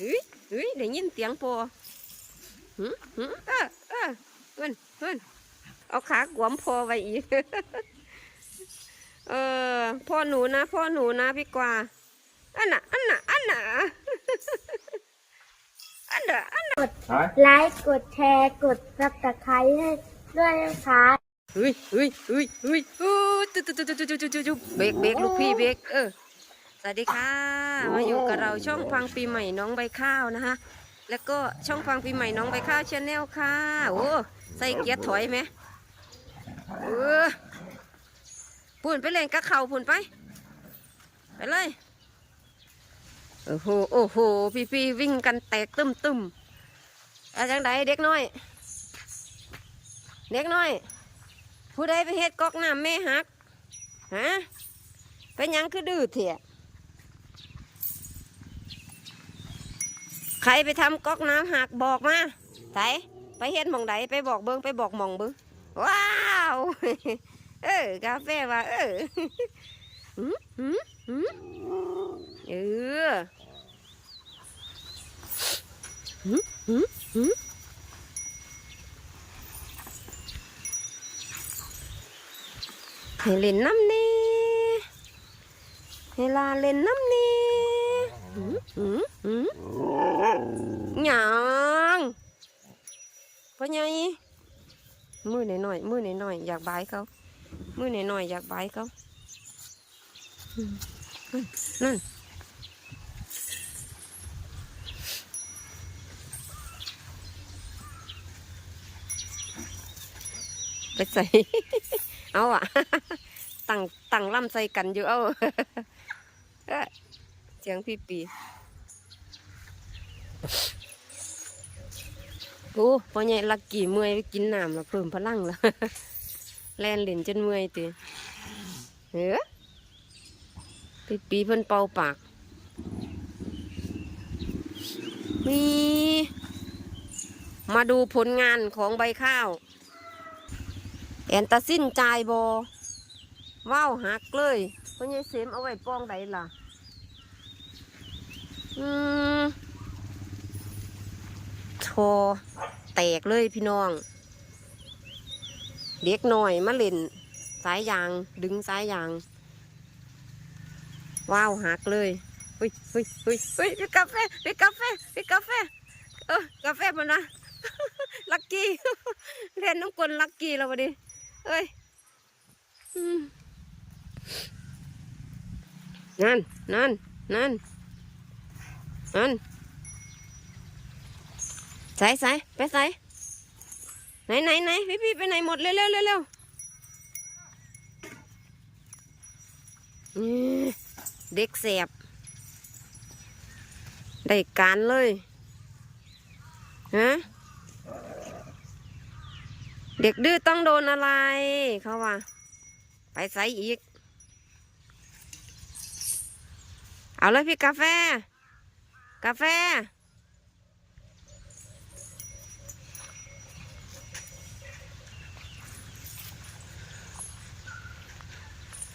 อุ้ยอุ้ยได้ยินเสียงพอหืมหืมเออเออเพื่นเพิ่นเอาขาขวมพอไว้อีก เออ พ่อหนูนะ พ่อหนูนะพี่กว่า อันน่ะ อันน่ะ อันน่ะ อันน่ะ อันน่ะ ไลค์กดแชร์กดซับสไครให้ด้วยนะคะเฮ้ยเฮ้ยเฮ้ยเฮ้ยโอ้จุ๊จุ๊จุ๊จุ๊จุ๊จุ๊เบรกเบรกลูกพี่เบรกเออ สวัสดีค่ะ มาอยู่กับเราช่องฟังปีใหม่น้องใบข้าวนะคะ แล้วก็ช่องฟังปีใหม่น้องใบข้าวชาแนลค่ะ โอ้ใส่เกียร์ถอยไหมเออปุ่นไปเล่นกับเขาปุ่นไป ไปเลย โอ้โห โอ้โห พี่พี่ๆวิ่งกันแตกตึมตึมอาจังไดเด็กน้อย เด็กน้อย ผู้ใดไปเฮ็ดก๊อกน้ำแม่ฮัก ฮะไปหยังคือดื้อเถี่ย ใครไปทำก๊อกน้ำหักบอกมาไถไปเฮ็ดหมองใดไปบอกเบิ้งไปบอกหมองเบิ้งว้าวเออกาแฟว่าเออหืมหืมเออหืมหืมหืมให้เล่นน้ำนี่ให้ลาเล่นน้ำนี่ ยังพ่อใหญ่มือหน่อยๆมือหน่อยๆอยากบายเขามือหน่อยๆอยากบายเขาอืมนั่นไปใส่เอาอะตั้งตั้งล่ำใส่กันอยู่เอาเอ้อเสียงพี่ปีโอ้พอใหญ่ลักกี่เมื่อยไปกินน้ำแล้วเพิ่มพลังแล้วแล่นเหรียญจนเมื่อยตีเฮ้อพี่ปีเพิ่นเป่าปากนี่มาดูผลงานของใบข้าว แอนตาซินจ่ายบอว้าวหักเลยพ่อใหญ่เสมเอาไว้ป้องใดล่ะ อืมโทแตกเลยพี่น้อง เด็กหน่อยมาเล่น สายยางดึงสายยาง ว้าวหักเลยเฮ้ยเฮ้ยเฮ้ยเฮ้ยกาแฟพี่กาแฟพี่กาแฟ เออกาแฟมันนะลักกี้เล่นน้ำกลลักกี้แล้ววะดิเอ้ยนั่นนั่นนั่น นั่นใส่ใส่ไปใส่ไหนไหนไหนพี่พี่ไปไหนหมดเร็วเร็วเร็วเร็วนี่เด็กแสบได้การเลยฮะเด็กดื้อต้องโดนอะไร เขาว่า ไปใส่อีก เอาเลยพี่กาแฟ กาแฟ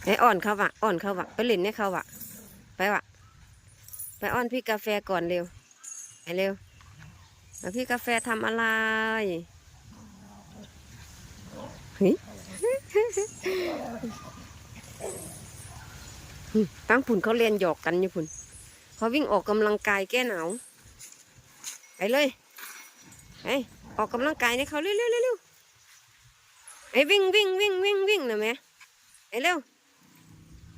ไอ้อ่อนเขาวะอ่อนเขาวะไปเล่นให้เขาวะไปวะไปอ้อนพี่กาแฟก่อนเร็วไปเร็วแล้วพี่กาแฟทำอะไรเฮ้ยตั้งผุนเขาเรียนหยอกกันอยู่ผุน เขาวิ่งออกกำลังกายแก้หนาว ไปเลยไปออกกำลังกายให้เขาเร็วเร็วเร็วไอ้วิ่งวิ่งวิ่งวิ่งวิ่งนะแม่ไอ้เร็ว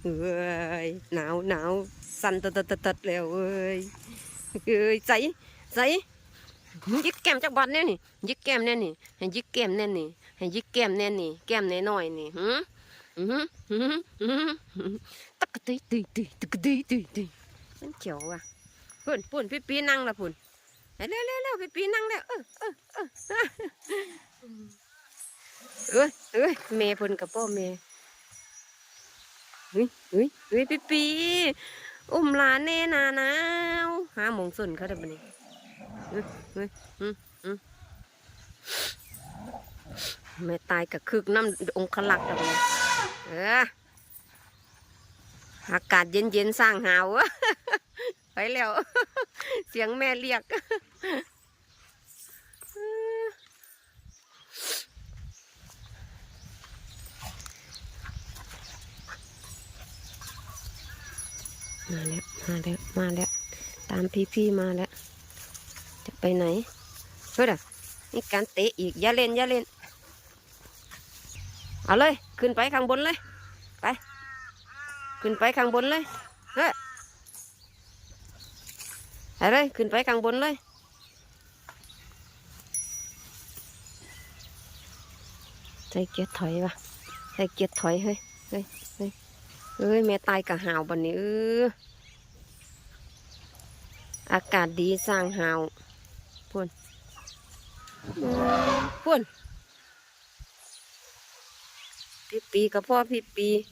เอ้ยหนาวหนาวสั่นตัดตัดตัดตัดแล้วเอ้ยเอ้ยใส่ใส่ยิกแก้มจากบัดเนี่ยนี่ยิกแก้มแน่นี่ให้ยิกแก้มแน่นี่ให้ยิกแก้มแน่นี่แก้มแน่น้อยนี่หืมอืมอืมอืมตักะตีตีตีตักะตีตีตีันเขียวอะปุ่นปุ่นพี่ปีนั่งละปุ่นเร็วเร็วเร็วพี่ปีนั่งแล้วเออเออเออเอ้ยเอ้ยเมย์ปุ่นกับพ่อเมย์เฮ้ยเฮ้ยเฮ้ยพี่ปีอุ้มหลานแน่นานาวหาหมงส่วนเขาได้ปะนี่เฮ้ยเฮ้ยอืมอืมไม่ตายกับคึกน้ำองคลักษ์แบบนี้เออ อากาศเย็นๆสร้างหาวะไปแล้ว เสียงแม่เรียก มาแล้ว มาแล้ว มาแล้ว ตามพี่ๆมาแล้ว จะไปไหนเฮ้ยอะนี่การเตะอีก อย่าเล่น อย่าเล่น เอาเลย ขึ้นไปข้างบนเลย ไป ขึ้นไปข้างบนเลยเฮ้ยไปเลยขึ้นไปข้างบนเลยใส่เกียร์ถอยวะใส่เกียร์ถอยเฮ้ยเฮ้ยเฮ้ยเอ้ยแม่ตายกะหาวบันนี้เอออากาศดีสร้างหาวพุ่นพุ่นพี่ปีกับพ่อพี่ปีฮะ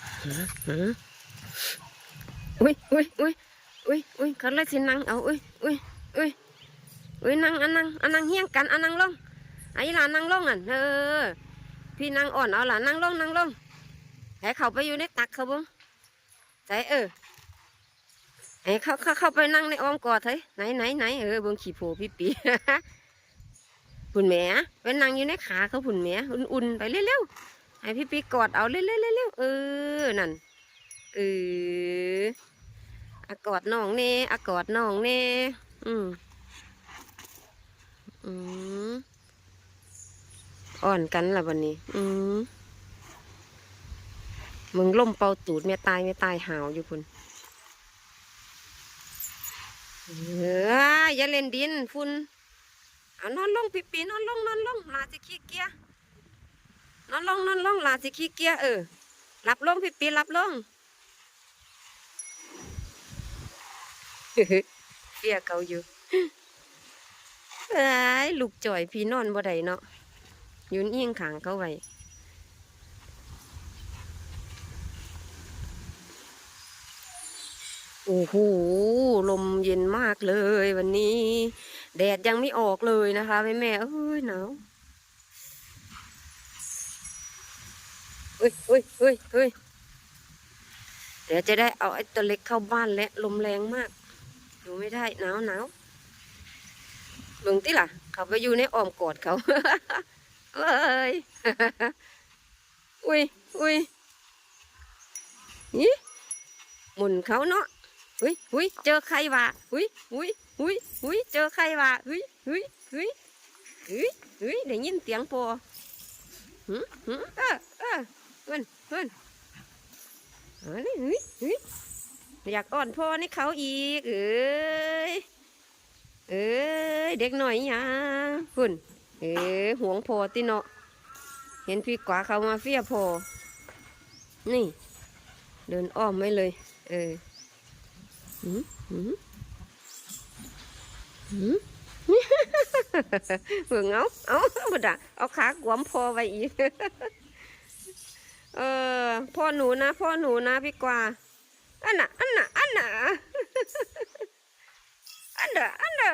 ฮะ อุ้ยอุ้ยอุ้ยอุ้ยอุ้ยเขาเลยสินั่งเอาอุ้ยอุ้ยอุ้ยอุ้ยนั่งอันนั่งอันนั่งเฮี้ยงกันอันนั่งลงไอ้หลานนั่งลงอะเออพี่นั่งอ่อนเอาหล่ะนั่งลงนั่งลงให้เขาไปอยู่ในตักเขาบุ้งใจเออให้เขาเขาเข้าไปนั่งในอ้อมกอดเถอะไหนไหนไหนเออเบิ้งขี่โผพี่ปีผุ่นแหม่ไปนั่งอยู่ในขาเขาผุ่นแหมอุ่นๆไปเร็วๆ ให้พี่ปีกอดเอาเร็วๆเร็วๆเออนั่นเอออากอดน้องเน่อากอดน้องเน่อืมอืมอ่อนกันละวันนี้ อืมมึงล่มเป่าตูดแม่ตายแม่ตายหาวอยู่พุ่นเอออย่าเล่นดินฝุ่นเอานอนลงปีปีนอนลงนอนลงลาสิขี้เกียจ นอนลงนอนลงลาสิขี้เกียจเออหลับลงปีปีหลับลงเฟียเขาอยู่เอ้ลูกจ่อยพี่นอนบ่ได้เนาะยืนเอียงขางเขาไว้โอ้โห ลมเย็นมากเลยวันนี้ แดดยังไม่ออกเลยนะคะแม่แม่เอ้ยหนาว ฮ้ยเฮ้ยเฮ้ยเฮ้ยเดี๋ยวจะได้เอาไอ้ตัวเล็กเข้าบ้านและลมแรงมาก อยู่ไม่ได้หนาวหนาวเบิ่งติล่ะ เขาไปอยู่ในอ้อมกอดเขาเอ้ยอุ้ยอุ้ยนี่หมุนเขาเนาะอุ้ยอุ้ยเจอใครวะอุ้ยอุ้ยอุ้ยอุ้ยเจอใครวะอุ้ยอุ้ยอุ้ยอุ้ยอุ้ยได้ยินเสียงปอหืมหืมเออเออ เพื่อนเพื่อนเอ้ยอุ้ยอุ้ยอยากอ่อนพ่อนี่เขาอีก เอ้ยเอ้ยเด็กหน่อยยังคุณเอ๋ห่วงพอติเนาะเห็นพี่กวาเขามาเฟียพอนี่ เดินอ้อมไม่เลย เออหืมหืมหืมเบิ่งเอาเอาบ่ดาเอาขากวมพอไว้อีก เออ พ่อหนูนะ พ่อหนูนะพี่กวาอันน่ะ อันน่ะ อันน่ะ อันเด้ออันเด้อ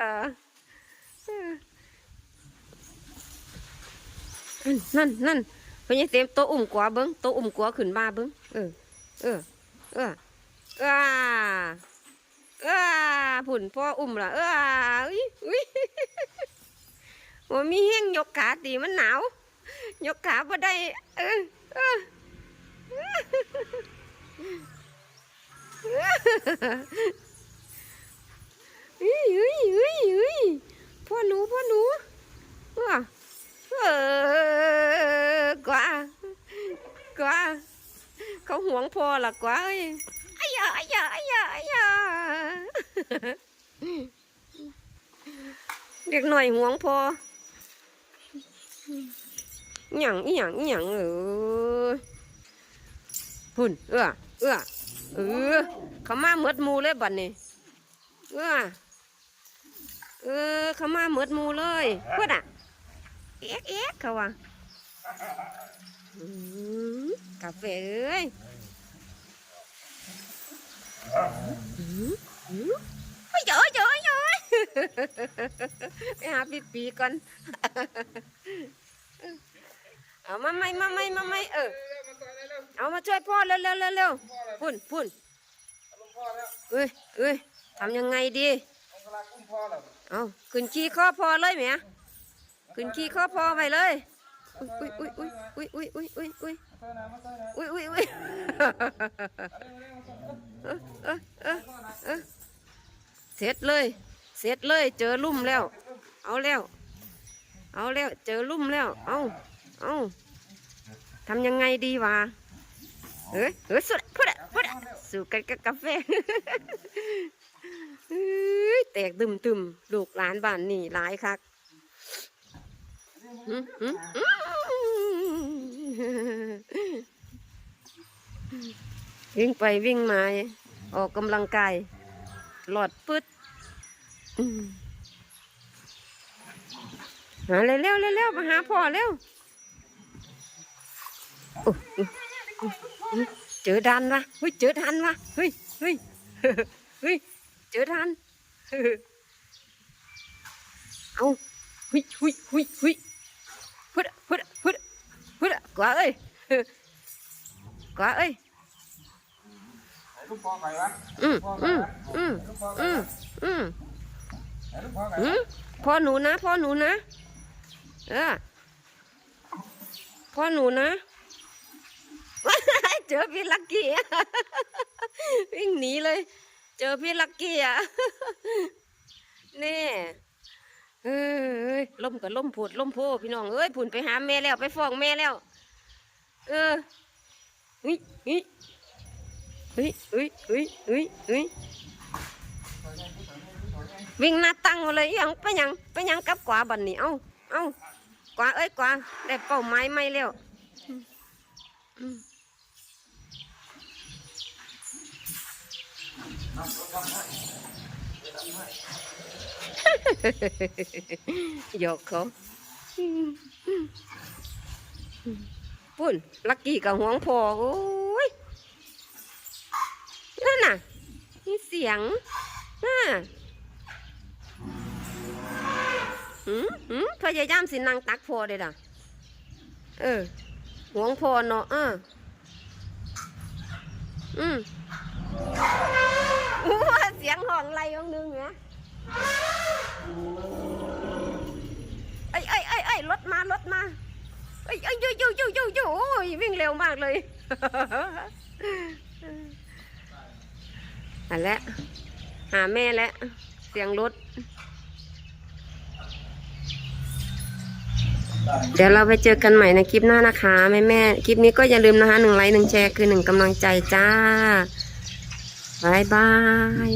นั่นนั่นเพญเต็มโตอุ่มกว่าเบิ้งโตอุ่มกว่าขึ้นมาเบิ้งเออ เออ เออเออเออผุ่นพ่ออุ่มละเอออุ้ยอุ้ยว่ามีเฮงยกขาตีมันหนาว ยกขาบ่ได้ เออเออ เฮ้ยเฮ้ยเฮ้ยเฮ้ยพ่อหนูพ่อหนูว้าเออกว่ากว่าเขาห่วงพ่อละกว่าเอ้ยอ้ยาอ้ยาอ้ยาอ้ยาเด็กหน่อยห่วงพ่ออหย่างอหย่างอหย่างเออ พุ่นเออเออเออเขามาเมดมูเลยบัดนี้เออเออเขามาเมดมูเลยเพื่อนอะเอ๊กเอ๊กเขาว่าอกาแฟเอ้ยอือืมเฮ้ยเยอะเยอะเยไปหาปีปีก่อนเอามาไม่มาไม่มาไม่เออ เอามาช่วยพ่อเร็วเร็วเร็วเร็วพุ่นพุ่นลุงพ่อแล้วเอ้ยเอ้ยทำยังไงดีองค์ลากุ้มพ่อแล้วเอาขึ้นขี้ข้อพอเลยแหมขึ้นขี้ข้อพอไปเลยอุ้ยอุ้ยอุ้ยอุ้ยอุ้ยอุ้ยอุ้ยอุ้ยมาเต้นนะมาเต้นนะอุ้ยอุ้ยอุ้ยเอาเร็วเร็วมาเต้นเออเออเออเสร็จเลย เสร็จเลย เจอลุ่มแล้ว เอาแล้ว เอาแล้ว เจอลุ่มแล้ว เอาเอาทำยังไงดีวะ เอ้ยเอ้ยสุดพุดอะพุดอะสู่กันกับกาแฟเฮ้ยแตกตึมตึมลูกหลานบ้านนี่หลายคักวิ่งไปวิ่งมาออกกำลังกายหลอดปึ๊ดหาเร็วเร็วเร็วเร็วมาหาพ่อเร็วโอ้ย เจอดันวะเฮ้ยเจอดันวะเฮ้ยเฮ้ยเฮ้ยเจอดันเอาเฮ้ยเฮ้ยเฮ้ยเฮ้ยพุดพุดพุดพุดกว่าเอ้ยกว่าเอ้ยลุงพ่อไปวะอืมอืมอืมอืมอืมลุงพ่อไปอืวะมพ่อหนูนะพ่อหนูนะเออพ่อหนูนะ เจอพี่ลักกี้วิ่งหนีเลย เจอพี่ลักกี้อะนี่เอ้ยล่มกับล่มผุดล่มโพพี่น้องเอ้ยผุนไปหาแม่แล้วไปฟ้องแม่แล้ว เออเฮ้ยเฮ้ยเฮ้ยเฮ้ยเฮ้ยเฮ้ยเฮ้ยวิ่งหน้าตั้งเลยยังไปยังไปยังกับกว่าบันนี้เอาเอากว่าเอ้ยกว่าได้เป้าไม้ไม่แล้วอืมอืม หยอกเขาปุ่นลักกี้กับห่วงพอโอ้ยนั่นน่ะมีเสียงน่ะหืมหืมพยายามสินางตักพอเด้ล่ะ เออหวงพอเนาะเอออืม ห้องไรองนึงเนี่ยไอ้ไอ้ไอ้ไอ้ยรถมารถมาไอ้ไอ้ยยูยูยูยูยูโอ้ยวิ่งเร็วมากเลยอันแล้วหาแม่แล้วเสียงรถ เดี๋ยวเราไปเจอกันใหม่ในคลิปหน้านะคะแม่แม่คลิปนี้ก็อย่าลืมนะคะหนึ่งไลค์หนึ่งแชร์คือหนึ่งกำลังใจจ้าบายบาย